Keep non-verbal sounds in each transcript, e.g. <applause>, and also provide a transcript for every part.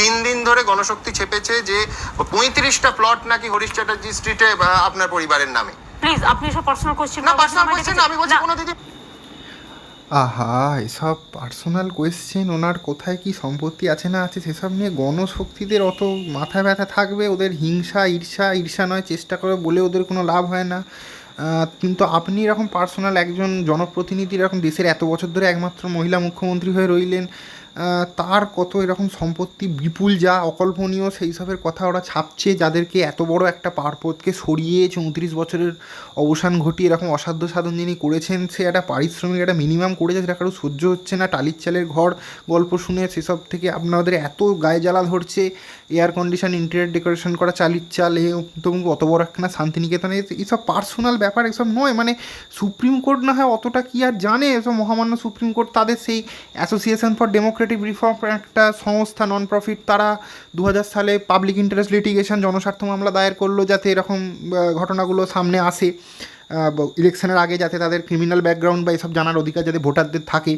তিন দিন ধরে গণশক্তি চেপেছে যে পঁয়ত্রিশটা প্লট নাকি হরিশ চ্যাটার্জি স্ট্রিটে আপনার পরিবারের নামে। প্লিজ আপনি এসব পার্সোনাল কোশ্চেন না পার্সোনাল কোয়েশ্চেন আমি বলছি কোনো দিদি আহা এসব পার্সোনাল কোয়েশ্চেন ওনার কোথায় কি সম্পত্তি আছে না আছে সেসব নিয়ে গণশক্তিদের অত মাথা ব্যথা থাকবে ওদের হিংসা ঈর্ষা ঈর্ষা নয় চেষ্টা করে বলে ওদের কোনো লাভ হয় না। কিন্তু আপনি এরকম পার্সোনাল একজন জনপ্রতিনিধি এরকম দেশের এত বছর ধরে একমাত্র মহিলা মুখ্যমন্ত্রী হয়ে রইলেন তার কত এরকম সম্পত্তি বিপুল যা অকল্পনীয় সেই সবের কথা ওরা ছাপছে, যাদেরকে এত বড় একটা পারপথকে সরিয়ে চৌত্রিশ বছরের অবসান ঘটিয়ে এরকম অসাধ্য সাধন যিনি করেছেন, সে একটা পারিশ্রমিক, একটা মিনিমাম করেছে সেটা কারও সহ্য হচ্ছে না। টালির চালের ঘর, গল্প শুনে সেসব থেকে আপনাদের এত গায়ে জ্বালা ধরছে এয়ার কন্ডিশন ইন্টেরিয়ার ডেকোরেশন করা, চালির চাল, এ তবু অত বড় একখানা শান্তিনিকেতনে এইসব পার্সোনাল ব্যাপার, এসব নয় মানে সুপ্রিম কোর্ট না হয় অতটা কি আর জানে, এসব মহামান্য সুপ্রিম কোর্ট, তাদের সেই অ্যাসোসিয়েশন ফর ডেমোক্রেটিক রিফর্ম একটা সংস্থা নন প্রফিট তারা দু হাজার সালে পাবলিক ইন্টারেস্ট লিটিগেশন জনস্বার্থ মামলা দায়ের করল যাতে এরকম ঘটনাগুলো সামনে আসে। ইলেকশনের আগে যাতে তাদের ক্রিমিনাল ব্যাকগ্রাউন্ড বা এসব জানার অধিকার যাতে ভোটারদের থাকে।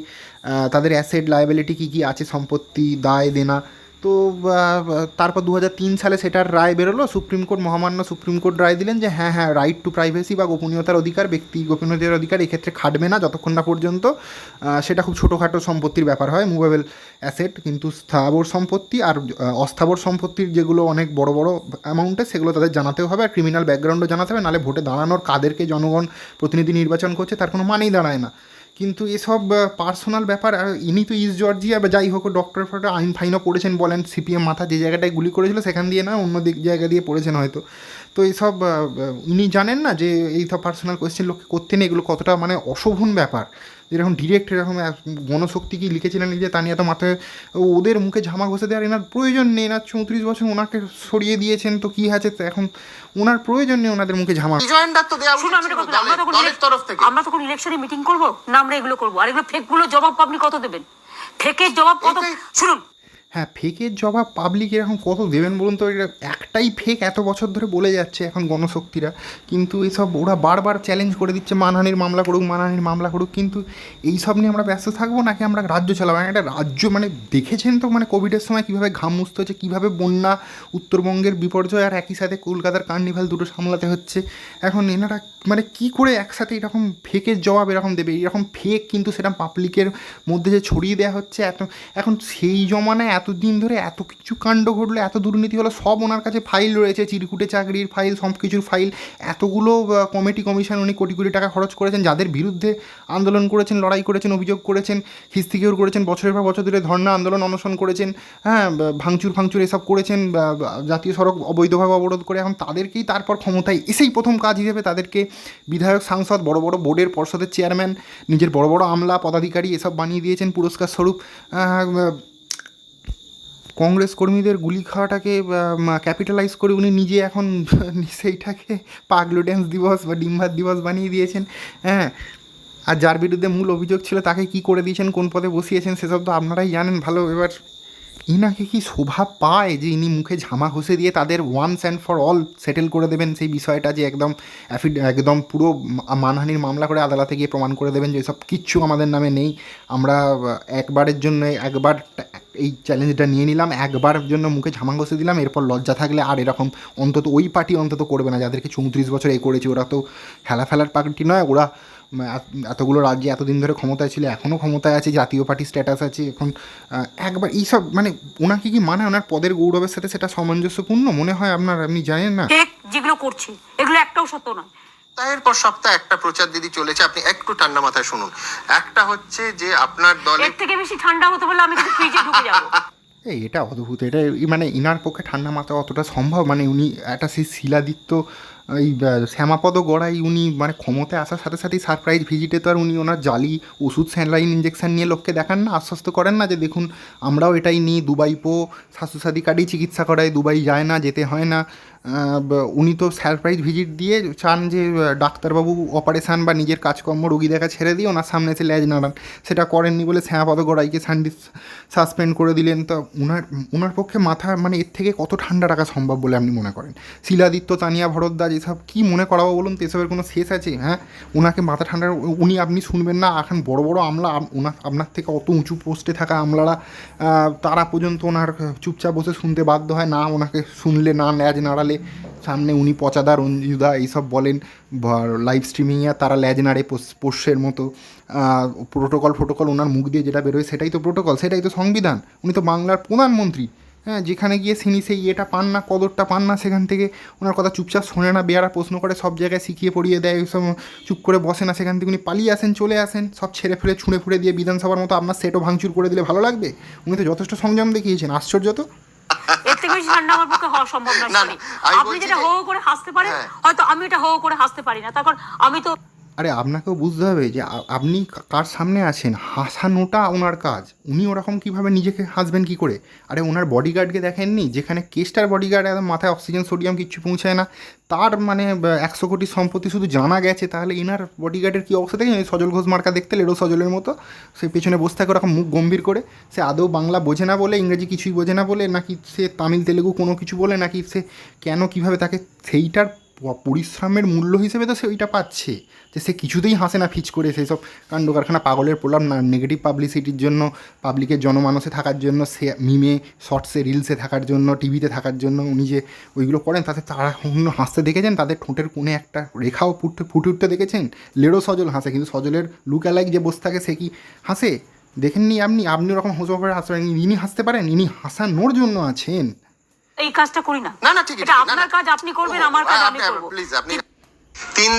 তাদের অ্যাসেট লাইবিলিটি কী কী আছে, সম্পত্তি, দায়, দেনা তো তারপর দু হাজার তিন সালে সেটার রায় বেরোলো, সুপ্রিম কোর্ট, মহামান্য সুপ্রিম কোর্ট রায় দিলেন যে হ্যাঁ হ্যাঁ রাইট টু প্রাইভেসি বা গোপনীয়তার অধিকার, ব্যক্তি গোপনীয়তার অধিকার এক্ষেত্রে খাটবে না যতক্ষণ না পর্যন্ত সেটা খুব ছোটোখাটো সম্পত্তির ব্যাপার হয় মুভেবল অ্যাসেট কিন্তু স্থাবর সম্পত্তি আর অস্থাবর সম্পত্তির যেগুলো অনেক বড় বড় অ্যামাউন্টে সেগুলো তাদের জানাতেও হবে, আর ক্রিমিনাল ব্যাকগ্রাউন্ডও জানাতে হবে নাহলে ভোটে দাঁড়ানোর কাদেরকে জনগণ প্রতিনিধি নির্বাচন করছে, তার কোনো মানেই দাঁড়ায় না। কিন্তু এসব পার্সোনাল ব্যাপার, আর ইনি তো ইস্ট জর্জিয়া বা যাই হোক ডক্টর ফটো আইন ফাইনও পড়েছেন বলেন সিপিএম মাথা যে জায়গাটায় গুলি করেছিল, সেখান দিয়ে না, অন্য দিক জায়গা দিয়ে পড়েছেন হয়তো। তো এসব ইনি জানেন না যে এই সব পার্সোনাল কোয়েশ্চেন লোককে করতে নেই, এগুলো কতটা মানে অশোভন ব্যাপার। যেরকম ডিরেক্ট এরকম এক- গণশক্তি কি লিখেছিলেন যে তা নিয়ে তো মাথায় ও ওদের মুখে ঝামা ঘষে দেওয়ার এনার প্রয়োজন নেই। এনার চৌত্রিশ বছর ওনাকে সরিয়ে দিয়েছেন তো কী আছে? তো এখন ওনার প্রয়োজন নেই ওনাদের মুখে ঝামা। আমরা তখন ইলেকশনে মিটিং করব না আমরা এগুলো করব। আর এগুলো ফেকগুলো জবাব আপনি কত দেবেন? ফেকের জবাব কত শুনুন হ্যাঁ ফেকের জবাব পাবলিক এরকম কত দেবেন বলুন তো? এটা একটাই ফেক এত বছর ধরে বলে যাচ্ছে এখন গণশক্তিরা। কিন্তু এইসব ওরা বারবার চ্যালেঞ্জ করে দিচ্ছে, মানহানির মামলা করুক, মানহানির মামলা করুক। কিন্তু এই সব নিয়ে আমরা ব্যস্ত থাকব নাকি আমরা রাজ্য চালাবো? একটা রাজ্য মানে দেখেছেন তো মানে কোভিডের সময় কীভাবে ঘাম মুছতে হচ্ছে, কীভাবে বন্যা, উত্তরবঙ্গের বিপর্যয় আর একই সাথে কলকাতার কার্নিভাল দুটো সামলাতে হচ্ছে। এখন এনারা মানে কি করে একসাথে এরকম ফেকের জবাব এরকম দেবে? এরকম ফেক কিন্তু সেটা পাবলিকের মধ্যে যে ছড়িয়ে দেওয়া হচ্ছে, এত এখন সেই জমানায় এতদিন ধরে এত কিছু কাণ্ড ঘটলো, এত দুর্নীতি হলো, সব ওনার কাছে ফাইল রয়েছে, চিরকুটে চাকরির ফাইল সব কিছুর ফাইল এতগুলো কমিটি কমিশন উনি কোটি কোটি টাকা খরচ করেছেন, যাদের বিরুদ্ধে আন্দোলন করেছেন, লড়াই করেছেন, অভিযোগ করেছেন খিস্তিকেও করেছেন, বছরের পর বছর ধরে ধর্ণা আন্দোলন অনশন করেছেন হ্যাঁ ভাঙচুর ফাংচুর এসব করেছেন জাতীয় সড়ক অবৈধভাবে অবরোধ করে, এখন তাদেরকেই তারপর ক্ষমতায় এসেই প্রথম কাজ হিসেবে তাদেরকে বিধায়ক, সাংসদ, বড় বড় বোর্ডের পর্ষদের চেয়ারম্যান নিজের বড় বড় আমলা, পদাধিকারী এসব বানিয়ে দিয়েছেন, পুরস্কার স্বরূপ কংগ্রেস কর্মীদের গুলি খাওয়াটাকে ক্যাপিটালাইজ করে উনি নিজে এখন <laughs> সেইটাকে পাগলো ড্যান্স দিবস বা ডিম্বাত দিবস বানিয়ে দিয়েছেন। হ্যাঁ আর যার বিরুদ্ধে মূল অভিযোগ ছিল তাকে কি করে দিয়েছেন, কোন পদে বসিয়েছেন সেসব তো আপনারাই জানেন, ভালো এবার ইনাকে কি শোভা পায় যে ইনি মুখে ঝামা ঘষে দিয়ে তাদের once and for all settle করে দেবেন সেই বিষয়টা যে একদম অ্যাফিড একদম পুরো মানহানির মামলা করে আদালতে গিয়ে প্রমাণ করে দেবেন যে সব কিচ্ছু আমাদের নামে নেই। আমরা একবারের জন্য, একবার এই চ্যালেঞ্জটা নিয়ে নিলাম, একবার জন্য মুখে ঝামা ঘষে দিলাম, এরপর লজ্জা থাকলে আর এরকম অন্তত ওই পার্টি অন্তত করবে না, যাদেরকে চৌত্রিশ বছর এ করেছে, ওরা তো খেলা ফেলার পার্টি নয়, ওরা এতগুলো রাজ্যে এতদিন ধরে ক্ষমতায় ছিল এখনও ক্ষমতায় আছে, জাতীয় পার্টি স্ট্যাটাস আছে, এখন একবার এইসব মানে ওনাকে কি মানে ওনার পদের গৌরবের সাথে সেটা সামঞ্জস্যপূর্ণ? মনে হয় আপনার, আপনি জানেন না? যেগুলো করছে, এগুলো একটাও সত্য নয়। সপ্তাহের পর সপ্তাহ একটা প্রচার দিদি চলেছে আপনি একটু ঠান্ডা মাথায় শুনুন। একটা হচ্ছে যে আপনার দলে এর থেকে বেশি ঠান্ডা হতে পারলে আমি কিন্তু ফ্রিজে ঢুকে যাব। <laughs> এই এটা অদ্ভুত এটা মানে ইনার পক্ষে ঠান্ডা মাথা অতটা সম্ভব মানে উনি একটা সেই শিলাদিত্য এই শ্যামাপদ গড়াই উনি মানে ক্ষমতায় আসার সাথে সাথেই সারপ্রাইজ ভিজিটে তো আর উনি ওনার জালি ওষুধ স্যালাইন ইঞ্জেকশন নিয়ে লোককে দেখান না আশ্বস্ত করেন না যে দেখুন আমরাও এটাই নিই দুবাই পো স্বাস্থ্যসাথী কার্ডেই চিকিৎসা করাই দুবাই যায় না যেতে হয় না। উনি তো সারপ্রাইজ ভিজিট দিয়ে চান যে ডাক্তারবাবু অপারেশান বা নিজের কাজকর্ম রোগী দেখা ছেড়ে দিয়ে ওনার সামনে এসে ল্যাজ নাড়ান। সেটা করেননি বলে শ্যামাপদ গড়াইকে সানডি সাসপেন্ড করে দিলেন। তো ওনার ওনার পক্ষে মাথা মানে এর থেকে কত ঠান্ডা রাখা সম্ভব বলে আপনি মনে করেন? শিলাদিত্য, তানিয়া ভরদ্বাজ এসব কী মনে করাবো বলুন তো? এসবের কোনো শেষ আছে? হ্যাঁ? ওনাকে মাথা ঠান্ডা উনি আপনি শুনবেন না। এখন বড় বড় আমলা, আম- ওনার আপনার থেকে অত উঁচু পোস্টে থাকা আমলারা তারা পর্যন্ত ওনার চুপচাপ বসে শুনতে বাধ্য হয়। না, ওনাকে শুনলে না, ল্যাজ নাড়ালে সামনে উনি পচাদা রঞ্জুদা এইসব বলেন। লাইভ স্ট্রিমিংয়ে তারা ল্যাজ নাড়ে পোষ- পোষ্যের মতো। প্রোটোকল ফোটোকল ওনার মুখ দিয়ে যেটা বেরোয়, সেটাই তো প্রোটোকল সেটাই তো সংবিধান। উনি তো বাংলার প্রধানমন্ত্রী। হ্যাঁ যেখানে গিয়ে তিনি সেই ইয়েটা পান না, কদরটা পান না, সেখান থেকে ওনার কথা চুপচাপ শোনে না, বেয়ারা প্রশ্ন করে, সব জায়গায় শিখিয়ে পড়িয়ে দেয় সব চুপ করে বসে না, সেখান থেকে উনি পালিয়ে আসেন, চলে আসেন। সব ছেড়ে ফেলে, ছুঁড়ে ফুড়ে দিয়ে বিধানসভার মতো আপনার সেটও ভাঙচুর করে দিলে ভালো লাগবে? উনি তো যথেষ্ট সংযম দেখিয়েছেন, আশ্চর্য তো। <laughs> থেকে ঠান্ডা আমার পক্ষে হওয়া সম্ভব নয় আমি আপনি যেটা হো করে হাসতে পারেন হ্যাঁ। হয়তো আমি এটা হো হো করে হাসতে পারি না তখন আমি তো আরে আপনাকেও বুঝতে হবে যে আপনি কার সামনে আছেন? হাসানোটা ওনার কাজ। উনি ওরকম কীভাবে নিজেকে হাসবেন কী করে? আরে ওনার বডিগার্ডকে দেখেননি? যেখানে কেসটার বডিগার্ড একদম মাথায় অক্সিজেন সোডিয়াম কিচ্ছু পৌঁছায় না। তার মানে একশো কোটি সম্পত্তি শুধু জানা গেছে, তাহলে ইনার বডিগার্ডের কী অবস্থা দেখেন? সজল ঘোষ মার্কা দেখতে লেডো সজলের মতো। সে পেছনে বসে থাকে ওরকম মুখ গম্ভীর করে। সে আদৌ বাংলা বোঝে না বলে, ইংরেজি কিছুই বোঝে না বলে, নাকি সে তামিল, তেলেগু কোনো কিছু বলে, নাকি সে কেন, কীভাবে তাকে সেইটার পরিশ্রমের মূল্য হিসেবে তো সে ওইটা পাচ্ছে। যে সে কিছুতেই হাসে না ফিচ করে, সেই সব কাণ্ড কারখানা পাগলের প্রলাপ, না নেগেটিভ পাবলিসিটির জন্য পাবলিকের জনমানসে থাকার জন্য, সে মিমে শর্টসে রিলসে থাকার জন্য টিভিতে থাকার জন্য উনি যে ওইগুলো করেন, তাতে তারা অন্য হাসতে দেখেছেন? তাদের ঠোঁটের কোণে একটা রেখাও ফুটতে ফুটে উঠতে দেখেছেন? লেডো সজল হাসে, কিন্তু সজলের লুক অ্যালাইক যে বসে থাকে, সে কি হাসে? দেখেননি আপনি? আপনি ওরকম হোসা করে হাসবেন ইনি হাসতে পারেন? ইনি হাসানোর জন্য আছেন। এই কাজটা করি না। না না ঠিক আছে। এটা আপনার কাজ আপনি করবেন আমার কাজ আমি করব। প্লিজ আপনি তিন